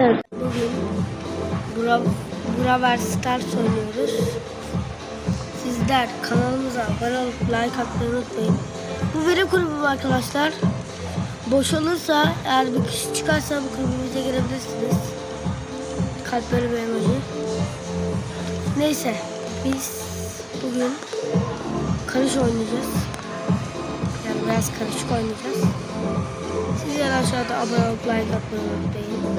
Evet bugün Bra Brawl Stars oynuyoruz. Sizler kanalımıza abone olup like atmayı unutmayın. Bu veri grubu arkadaşlar. Boşalırsa eğer bir kişi çıkarsa bu kulübümüze girebilirsiniz. Kalpleri ve emoji. Neyse biz bugün karış oynayacağız. Yani biraz karışık oynayacağız. Sizler aşağıda abone olup like atmayı unutmayın.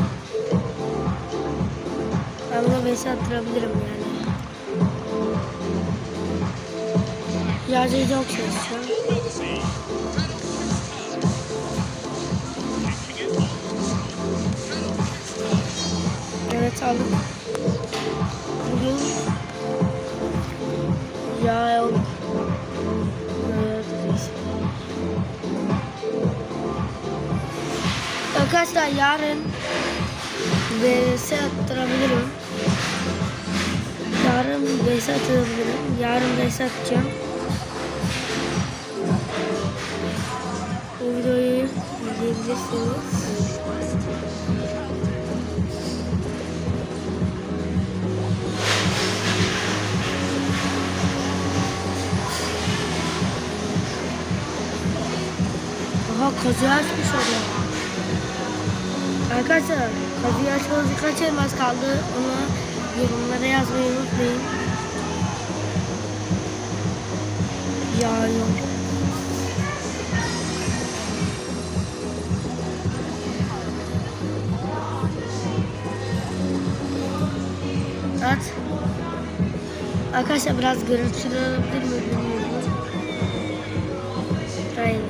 Ben buna vs attırabilirim yani. Yağcıyı çok çalışacağım. Evet aldık. Bugün yağ yok. Arkadaşlar yarın VS attırabilirim. Yarın VS attırabilirim. Yarın VS atacağım. Bu videoyu izleyebilirsiniz. Aha kazı açmış adam. Arkadaşlar kazıyı açmanız kaç elmas kaldı onu yorumlara yazmayı unutmayın. Ya yok. At. Arkadaşlar biraz görüntülü olabilir mi bilmiyorum. Hayır.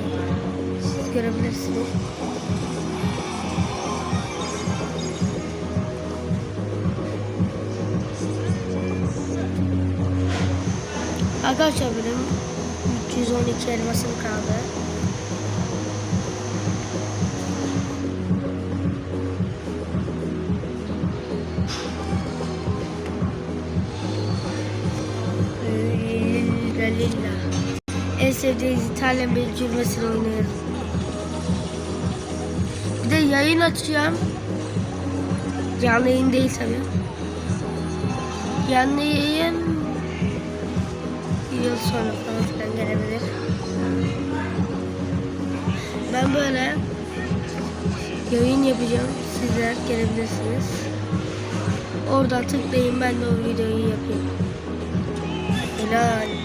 Siz görebilirsiniz. Arkadaşlar benim 312 elmasım kaldı. Lilla. En sevdiğiniz İtalyan bir cümlesini oynuyorum. Bir de yayın açacağım. Canlı yayın değil tabii. Canlı yayın yıl sonra falan filan gelebilir. Ben böyle yayın yapacağım. Sizler gelebilirsiniz. Oradan tıklayın ben de o videoyu yapayım. Helal.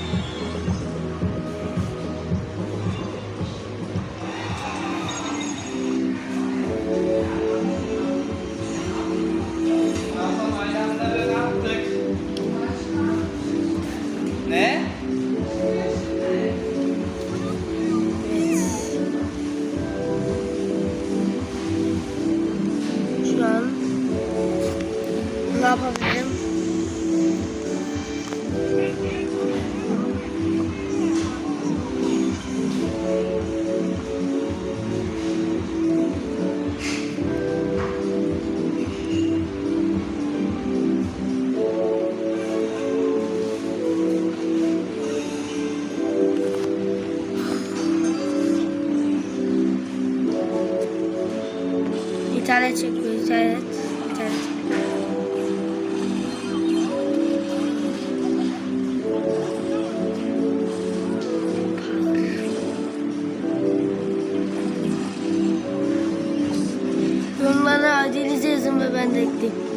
Ben de.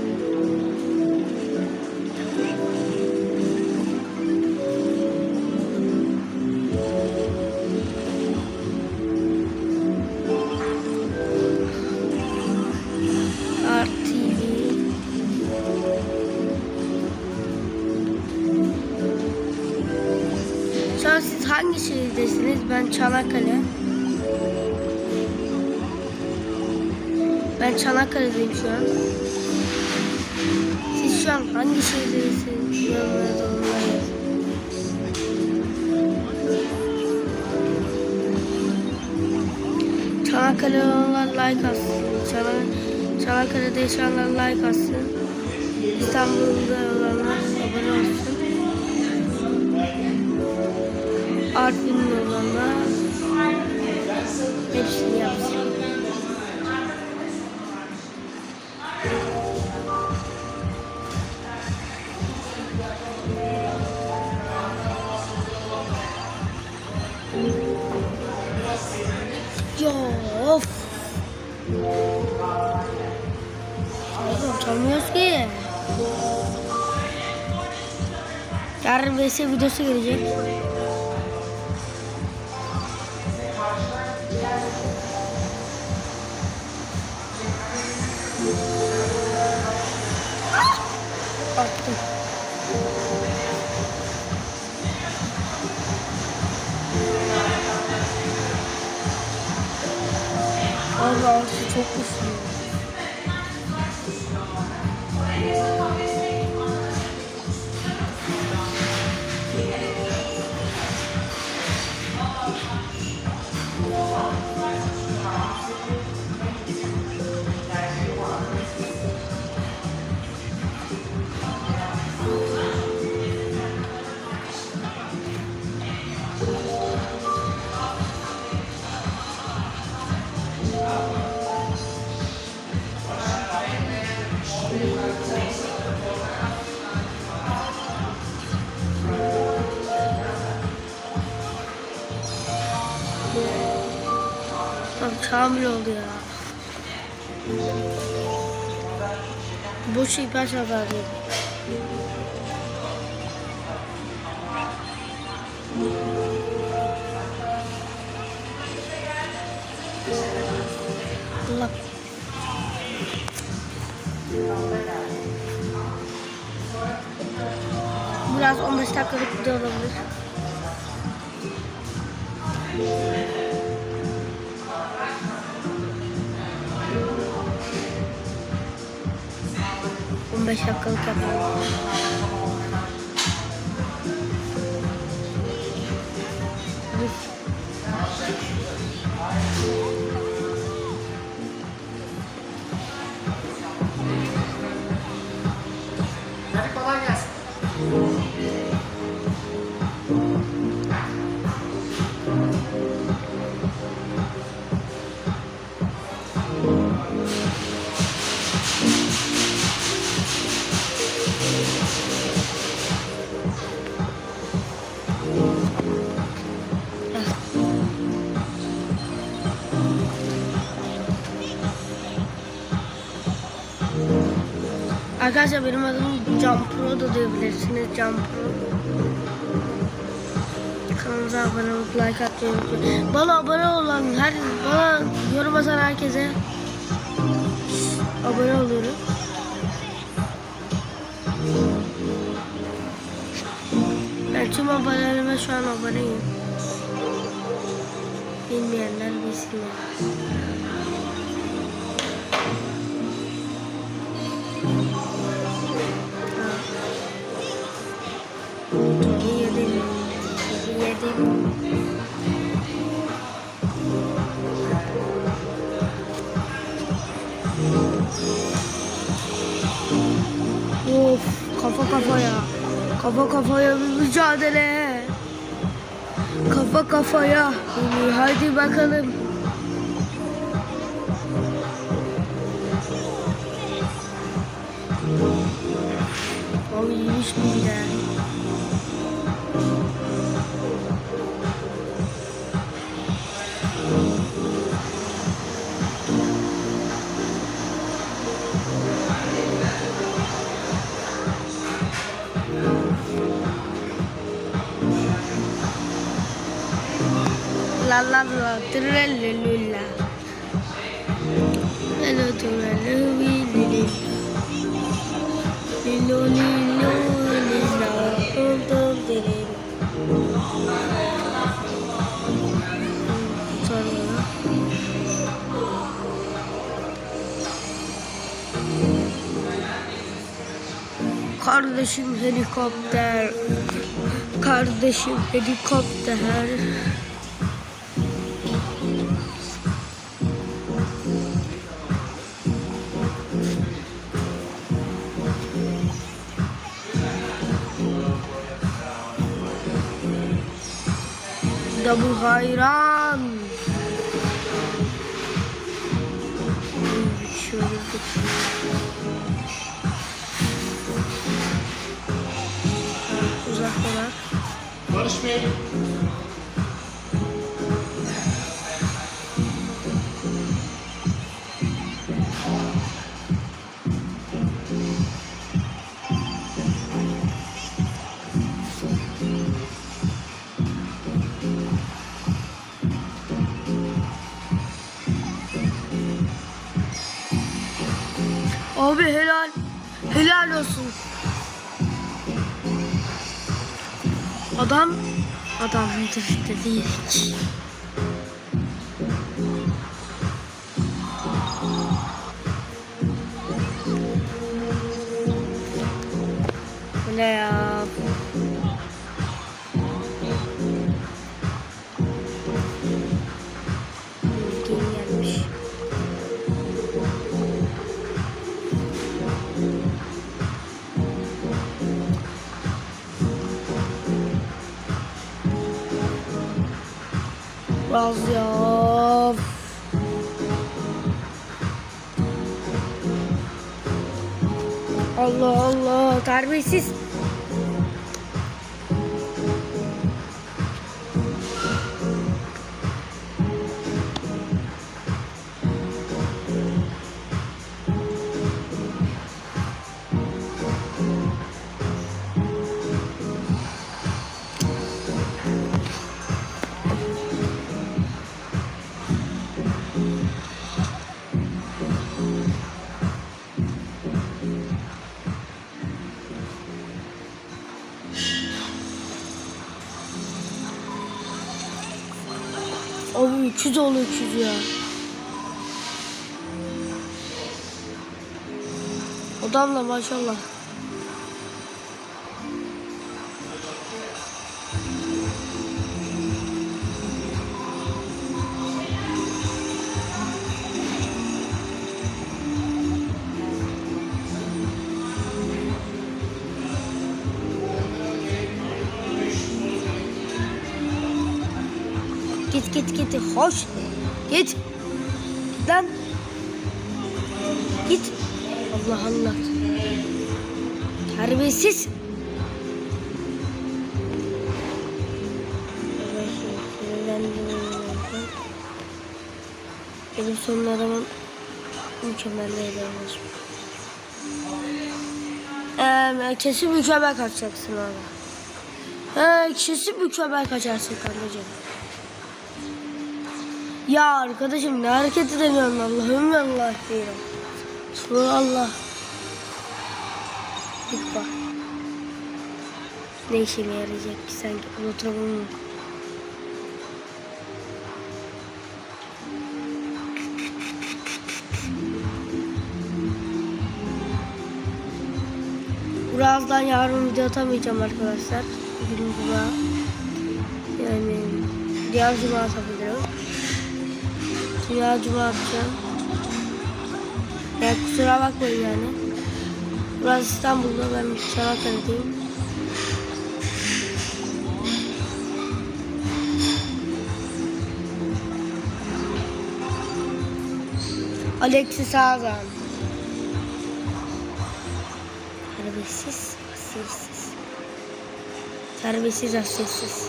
Ben Çanakkale'deyim şu an. Siz şu an hangi şehirdesiniz? Çanakkale olanlar like atsın. Çana, Çanakkale'de yaşayanlar like atsın. İstanbul'da olanlar abone olsun. Artvin'de olanlar hepsini yapsın. Yarın VS videosu gelecek. Attım. Allah çok güçlü. Tam Kamil oldu ya. Boş ipar çaldı. Allah. Biraz 15 dakikalık video olabilir. On beş Arkadaşlar benim adım Can Pro da diyebilirsiniz. Can Pro. Kanalımıza abone olup like atmayı unutmayın. Bana abone olan her bana yorum atan herkese abone oluyorum. Ben tüm abonelerime şu an aboneyim. Bilmeyenler bilsinler. Yedim. Of kafa kafaya. Kafa kafaya bir mücadele. Kafa kafaya. Hadi bakalım. O iyiymiş bir de. La Kardeşim helikopter. Kardeşim helikopter. Double hayran. Şöyle Uzak olarak. Barış Bey. Abi helal. Helal olsun. Adam adam işte değil. Bu ne ya? Raz ya. Allah Allah terbiyesiz. Abi 300 oldu 300 ya. Odamla maşallah. Git git git. Hoş. Git. Git lan. Git. Allah Allah. Terbiyesiz. Benim sonun adamın mükemmelliğe dayanmış. Ee, kesin mükemmel kaçacaksın abi. Ee, kesin mükemmel kaçarsın kardeşim. Ya arkadaşım ne hareket edemiyorum Allah'ım Allah diyorum. Subhanallah. Git bak. Ne işime yarayacak ki sanki unutamadım mı? Birazdan yarın video atamayacağım arkadaşlar. Bugün cuma. Yani diğer cuma atabilirim. Diğer cuma atacağım. Ya kusura bakmayın yani. Burası İstanbul'da ben Çanakkale'deyim. Alexis Ağzan. Terbiyesiz, asilsiz. Terbiyesiz, asilsiz.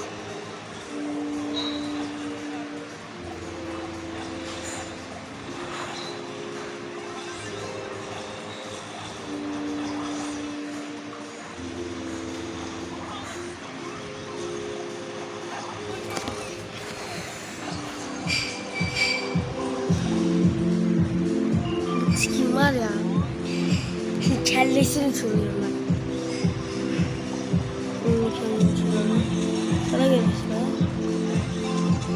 Çoruyorum ben. Sana gelmiş.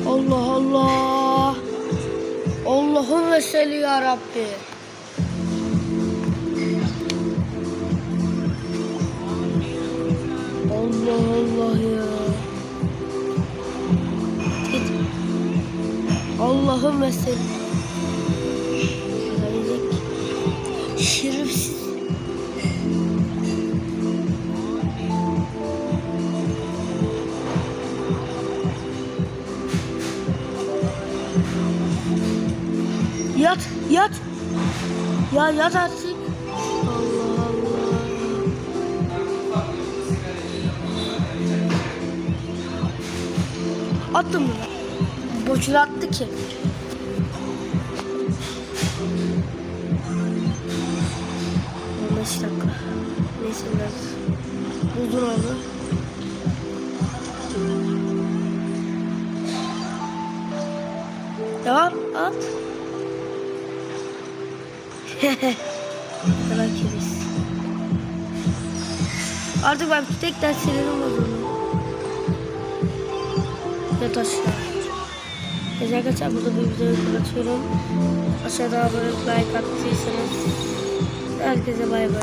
Allah Allah. Allah'ım veseli ya Rabbi. Allah Allah ya. Git. Allah'ım veseli. Şerefsiz. Yat, yat. Ya yat artık. Allah Allah. Attım mı? Boşuna attı ki. 15 dakika. Neyse biraz uzun oldu. Devam at. keriz. Artık ben tekrar silerim o zaman. Yat aşağı. Neyse arkadaşlar burada bir videoyu kapatıyorum. Aşağıda abone like attıysanız herkese bay bay.